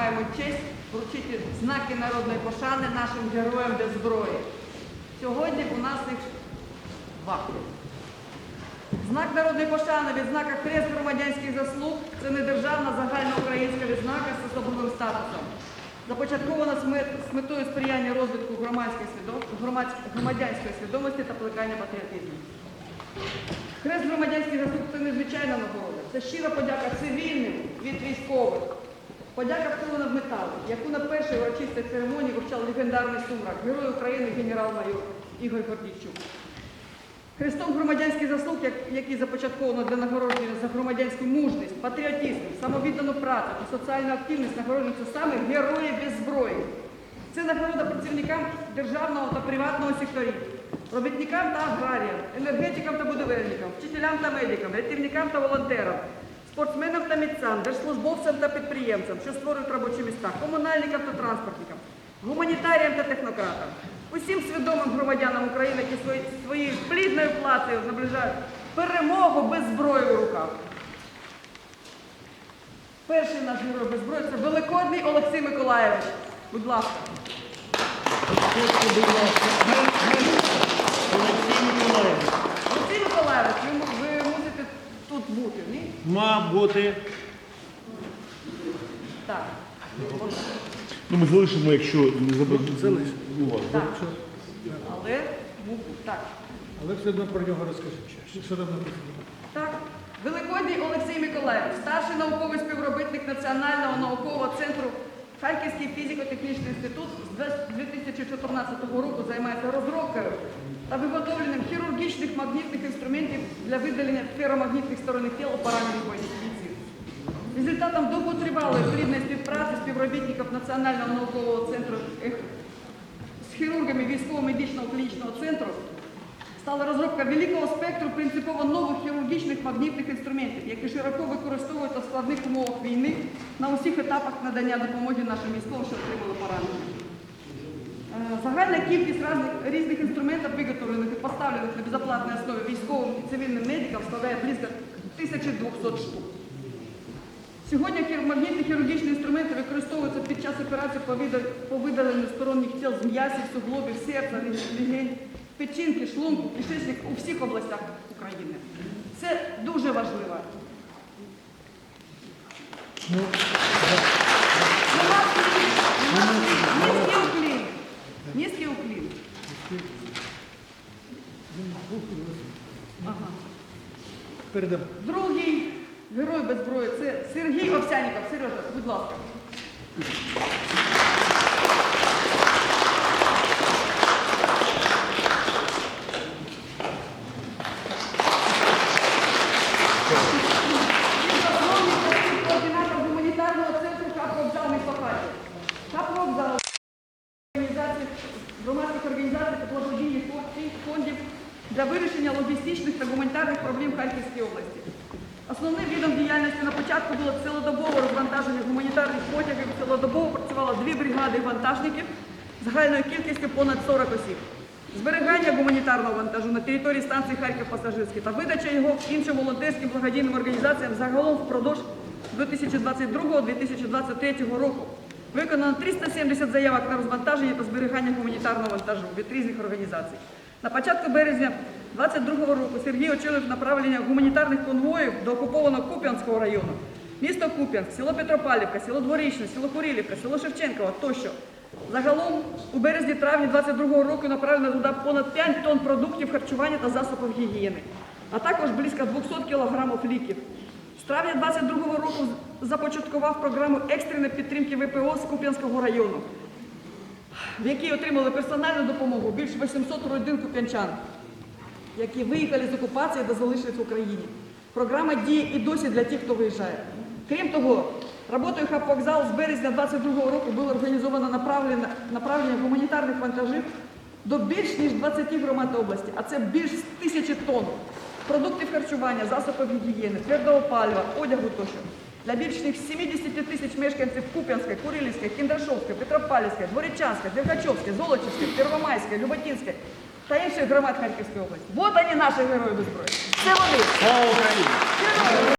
маємо честь вручити знаки народної пошани нашим героям без зброї. Сьогодні у нас їх два. Знак народної пошани, відзнака Хрест громадянських заслуг це не державна загальноукраїнська відзнака з особливим статусом. Започаткована з метою сприяння розвитку громадянської свідомості та плекання патріотизму. Хрест громадянських заслуг це незвичайна нагорода. Це щира подяка цивільним від військових. Подяка втілена в металі, яку на першій урочистій церемонії вручав легендарний сумрак, герой України генерал-майор Ігор Гордійчук. Хрестом громадянських заслуг, як- який започатковано для нагородження за громадянську мужність, патріотизм, самовіддану працю та соціальну активність нагороджуються саме герої без зброї. Це нагорода працівникам державного та приватного секторів, робітникам та аграріям, енергетикам та будівельникам, вчителям та медикам, рятівникам та волонтерам, спортсменам та митцям, держслужбовцям та підприємцям, що створюють робочі місця, комунальникам та транспортникам, гуманітаріям та технократам, усім свідомим громадянам України, які своєю плідною платою наближають перемогу без зброї в руках. Перший наш герой без зброї це Великодний Олексій Миколаєвич. Будь ласка. Скажіть, будь ласка, Олексій Миколаївич, Олексій Миколаєвич, ви, му- ви мусите тут бути, ні? Мав бути. Так. Ну, ми залишимо, якщо не забудемо. Так. Але так. Але все одно про нього Що? Так. Великодній Олексій Миколаєвич, старший науковий співробітник Національного наукового центру Харківський фізико-технічний інститут з 2014 року займається розробкою та магнітних інструментів для видалення феромагнітних сторонних тіл у поранених бійців. Результатом довготривалої плідної співпраці співробітників Національного наукового центру з хірургами військово-медичного клінічного центру стала розробка великого спектру принципово нових хірургічних магнітних інструментів, які широко використовують у складних умовах війни на усіх етапах надання допомоги нашим військовим, що отримали поранення. Загальна кількість різних, різних інструментів, виготовлених і поставлених на безоплатній основі військовим і цивільним медикам, складає близько 1200 штук. Сьогодні магнітні хірургічні інструменти використовуються під час операцій по вида- по видаленню сторонніх тіл з м'язів, суглобів, серця, легень, печінки, шлунку, кишечник у всіх областях України. Це дуже важливо. Передам. Другий герой без зброї це Сергій Овсяніков. Сережа, будь ласка. Він засновник та координатор гуманітарного центру «Хаб-Вокзал» міста Харків. «Хаб-Вокзал» організацій, громадських організацій та благодійних фонд- фондів для вирішення логістичних та гуманітарних проблем Харківської області. Основним видом діяльності на початку було цілодобове розвантаження гуманітарних потягів. Цілодобово працювало дві бригади вантажників загальною кількістю понад 40 осіб. Зберігання гуманітарного вантажу на території станції Харків пасажирський та видача його іншим волонтерським благодійним організаціям загалом впродовж 2022-2023 року. Виконано 370 заявок на розвантаження та зберігання гуманітарного вантажу від різних організацій. На початку березня 2022 року Сергій очолив направлення гуманітарних конвоїв до окупованого Куп'янського району. Місто Куп'янськ, село Петропавлівка, село Дворічне, село Курилівка, село Шевченково тощо. Загалом у березні-травні 2022 року направлено туди понад 5 тонн продуктів харчування та засобів гігієни, а також близько 200 кілограмів ліків. З травня 2022 року започаткував програму екстреної підтримки ВПО з Куп'янського району, в якій отримали персональну допомогу більш 800 родин куп'янчан, які виїхали з окупації та залишились в Україні. Програма діє і досі для тих, хто виїжджає. Крім того, роботою хаб-вокзал з березня 2022 року було організовано направлення, направлення гуманітарних вантажів до більш ніж 20 громад області, а це більш тисячі тонн продуктів харчування, засобів гігієни, твердого палива, одягу тощо. Для більш ніж 70 тисяч мешканців Куп'янської, Курилівської, Кіндрашовської, Петропавлівської, Дворічанської, Дергачовська, Золочівської, Первомайської, Люботінська та інших громад Харківської області. Вот вони наші герої без зброї. Це вони. Слава Україні! Герої!